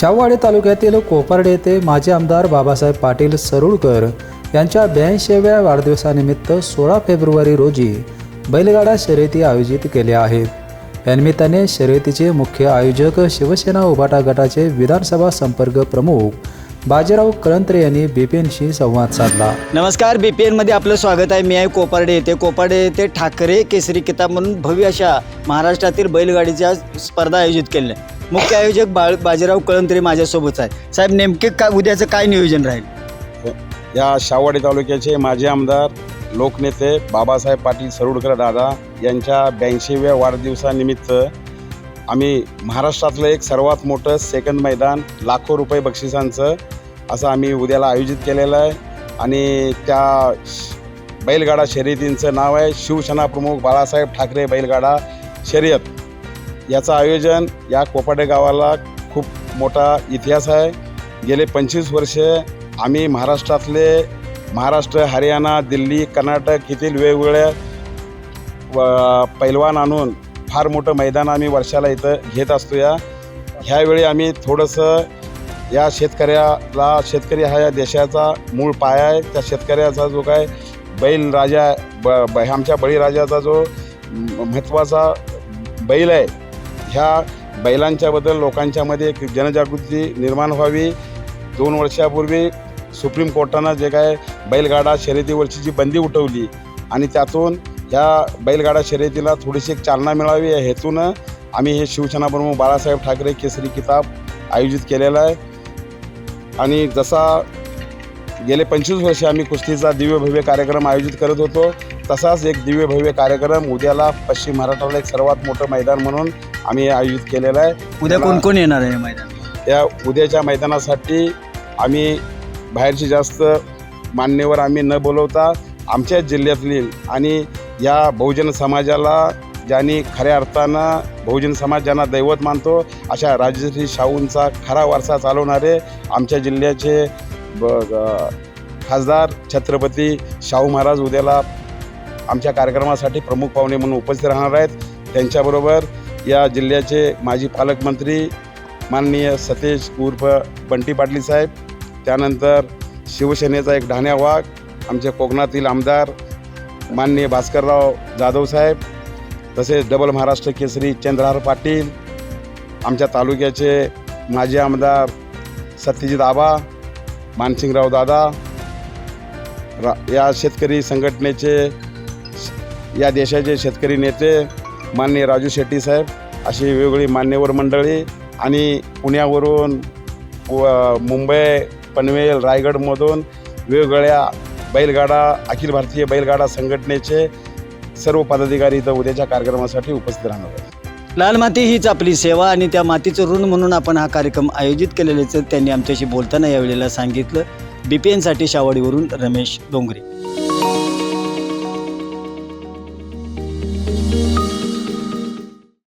शाहूवाडी तालुक्यातील कोपर्डे येथे माजी आमदार बाबासाहेब पाटील सरुळकर यांच्या ब्याऐंशीव्या वाढदिवसानिमित्त सोळा फेब्रुवारी रोजी बैलगाडा शर्यती आयोजित केल्या आहेत. या निमित्ताने शर्यतीचे मुख्य आयोजक शिवसेना उभाटा गटाचे विधानसभा संपर्क प्रमुख बाजीराव कळंत्रे यांनी बिपिनशी संवाद साधला. नमस्कार बी पी एनमध्ये आपलं स्वागत आहे. मी आहे कोपार्डे येथे. कोपार्डे येथे ठाकरे केसरी किताब म्हणून भव्य अशा महाराष्ट्रातील बैलगाडीच्या स्पर्धा आयोजित केल्या. मुख्य आयोजक बाळ बाजीराव कळंत्रे माझ्यासोबतच आहे साहेब नेमके काय उद्याचं काय नियोजन राहील? या शाहवाडी तालुक्याचे माजी आमदार लोकनेते बाबासाहेब पाटील सरुडकर दादा यांच्या ब्याऐंशीव्या वाढदिवसानिमित्त आम्ही महाराष्ट्रातलं एक सर्वात मोठं सेकंद मैदान लाखो रुपये बक्षिसांचं असं आम्ही उद्याला आयोजित केलेलं आहे. आणि त्या श- बैलगाडा शर्यतींचं नाव आहे शिवसेना प्रमुख बाळासाहेब ठाकरे बैलगाडा शर्यत. याचं आयोजन या कोपाडे गावाला खूप मोठा इतिहास आहे. गेले पंचवीस वर्ष आम्ही महाराष्ट्रातले महाराष्ट्र हरियाणा दिल्ली कर्नाटक येथील वेगवेगळ्या व पैलवान आणून फार मोठं मैदान आम्ही वर्षाला इथं घेत असतो या ह्यावेळी आम्ही थोडंसं या शेतकऱ्याला शेतकरी हा या देशाचा मूळ पाया आहे. त्या शेतकऱ्याचा जो काय बैल राजा ब ब आमच्या बळीराजाचा जो महत्त्वाचा बैल आहे ह्या बैलांच्याबद्दल लोकांच्यामध्ये एक जनजागृती निर्माण व्हावी. दोन वर्षापूर्वी सुप्रीम कोर्टानं जे काय बैलगाडा शर्यतीवरची जी बंदी उठवली आणि त्यातून ह्या बैलगाडा शर्यतीला थोडीशी एक चालना मिळावी. या हेतूनं आम्ही हे शिवसेना प्रमुख बाळासाहेब ठाकरे केसरी किताब आयोजित केलेला आहे. आणि जसा गेले पंचवीस वर्षे आम्ही कुस्तीचा दिव्य भव्य कार्यक्रम आयोजित करत होतो तसाच एक दिव्य भव्य कार्यक्रम उद्याला पश्चिम महाराष्ट्राला एक सर्वात मोठं मैदान म्हणून आम्ही आयोजित केलेलं आहे. उद्या कोण कोण येणार आहे मैदान या उद्याच्या मैदानासाठी आम्ही बाहेरची जास्त मान्यवर आम्ही न बोलवता आमच्या जिल्ह्यातील आणि या बहुजन समाजाला ज्यांनी खऱ्या अर्थानं बहुजन समाज ज्यांना दैवत मानतो अशा राजश्री शाहूंचा खरा वारसा चालवणारे आमच्या जिल्ह्याचे ब खासदार छत्रपती शाहू महाराज उद्याला आमच्या कार्यक्रमासाठी प्रमुख पाहुणे म्हणून उपस्थित राहणार आहेत. त्यांच्याबरोबर या जिल्ह्याचे माजी पालकमंत्री माननीय सतीश उर्फ बंटी पाटली साहेब त्यानंतर शिवसेनेचा एक ढाण्या वाघ आमचे कोकणातील आमदार माननीय भास्करराव जाधव साहेब तसेच डबल महाराष्ट्र केसरी चंद्रहार पाटील आमच्या तालुक्याचे माजी आमदार सत्यजित आबा मानसिंगराव दादा रा या शेतकरी संघटनेचे या देशाचे शेतकरी नेते माननीय राजू शेट्टी साहेब अशी वेगवेगळी मान्यवर मंडळी आणि पुण्यावरून व मुंबई पनवेल रायगडमधून वेगवेगळ्या बैलगाडा अखिल भारतीय बैलगाडा संघटनेचे सर्व पदाधिकारी इथं उद्याच्या कार्यक्रमासाठी उपस्थित राहणार आहेत. लाल माती हीच आपली सेवा आणि त्या मातीचं ऋण म्हणून आपण हा कार्यक्रम आयोजित केलेल्याचं त्यांनी आमच्याशी बोलताना यावेळेला सांगितलं. बी पी एनसाठी शावडीवरून रमेश डोंगरे.